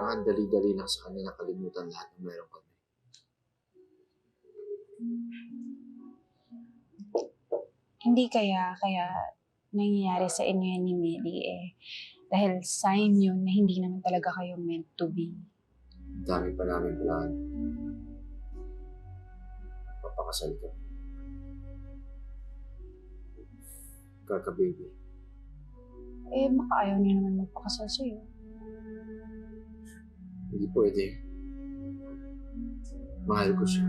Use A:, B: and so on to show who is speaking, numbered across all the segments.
A: Baka ang dali-dali lang sa kanya nakalimutan lahat ng meron kami.
B: Hindi kaya, kaya nangyayari sa inyo yan ni Meli eh. Dahil sign yun na hindi naman talaga kayo meant to be.
A: Ang dami pa namin plan. Papakasal ka. Kaka-baby.
B: Eh, baka ayaw niya naman magpakasal sa'yo.
A: Hindi pwede. Mahal ko siya.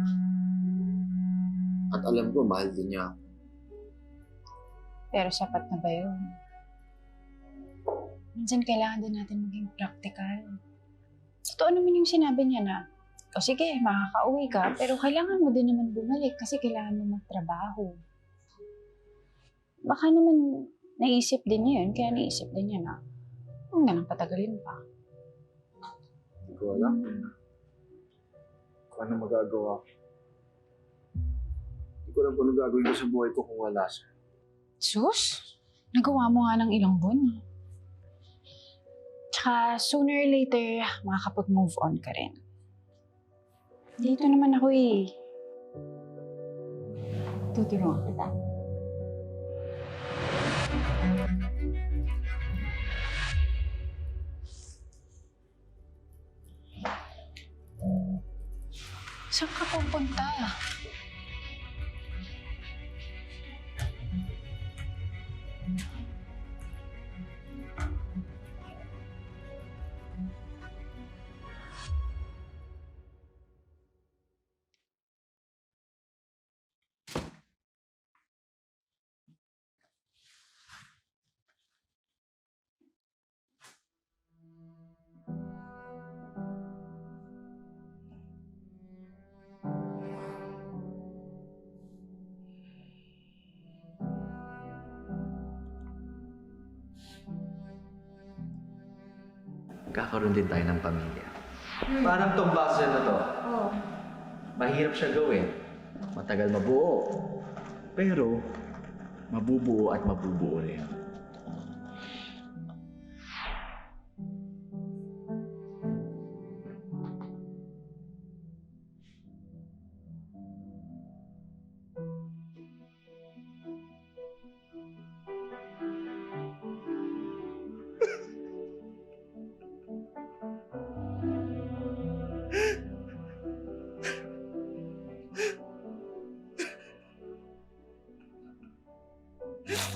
A: At alam ko, mahal din niya ako.
B: Pero sapat na ba yun? Minsan kailangan din natin maging practical. Totoo naman yung sinabi niya na, o sige, makakauwi ka, pero kailangan mo din naman bumalik kasi kailangan mo magtrabaho. Baka naman naisip din niya yun, kaya naisip din niya na, huwag na lang patagalin pa.
A: Ko alam. Kung ano magagawa ko. Hindi ko alam kung ano gagawin ko sa buhay ko kung wala siya.
B: Sus, nagawa mo nga ng ilang buwan. Tsaka sooner or later, makakapag-move on ka rin. Dito naman ako eh. Tutulungan kita. Saan ka pupunta?
C: Kakaroon din tayo ng pamilya. Parang tong puzzle na to.
B: Oh.
C: Mahirap siya gawin. Matagal mabuo. Pero, mabubuo at mabubuo rin.
D: Kapag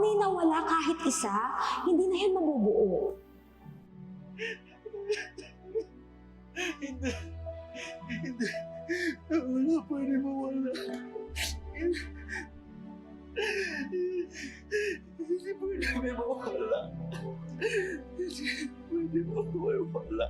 D: may nawala kahit isa, hindi na yan mabubuo.
E: Hindi pwede may mawala. Hindi pwede mawala.